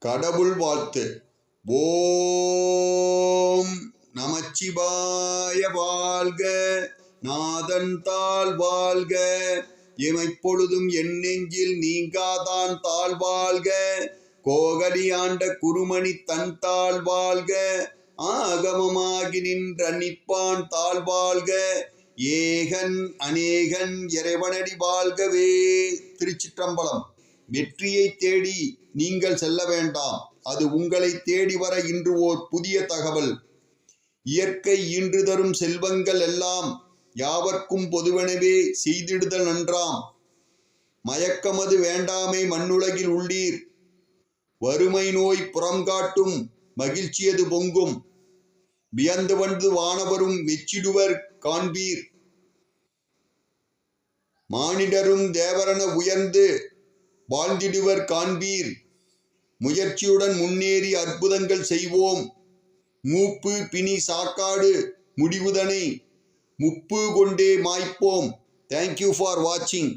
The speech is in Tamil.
கடவுள் வாழ்த்து. ஓம் நமச்சிவாய வாழ்க. நாதன் தாழ் வாழ்க. இமைப்பொழுதும் என் நெஞ்சில் நீங்காதான் தாழ் வாழ்க. கோகலி ஆண்ட குருமணி தன் தாழ் வாழ்க. ஆகமமாகி நின்ற நிப்பான் தாழ் வாழ்க. ஏகன் அநேகன் இறைவனடி வாழ்கவே. திருச்சிற்றம்பலம். வெற்றியை தேடி நீங்கள் செல்ல வேண்டாம். அது உங்களை தேடி வர இன்று ஓர் புதிய தகவல். இயற்கை ஈன்று தரும் செல்வங்கள் எல்லாம் யாவர்க்கும் பொதுவெனவே செய்திடுதல் நன்றாம். மயக்கமது வேண்டாமை மண்ணுலகில் உள்ளீர். வறுமை நோய் புறங்காட்டும் மகிழ்ச்சியது பொங்கும். வியந்து வந்து வானவரும் மெச்சிடுவர் காண்பீர். மானிடரும் தேவரென உயர்ந்து வாழ்ந்திடுவர் காண்பீர். முயற்சியுடன் முன்னேறி அற்புதங்கள் செய்வோம். மூப்பு பிணி சாக்காடு முடிவுதனை முப்பு கொண்டே மாய்ப்போம். தேங்க்யூ ஃபார் வாட்சிங்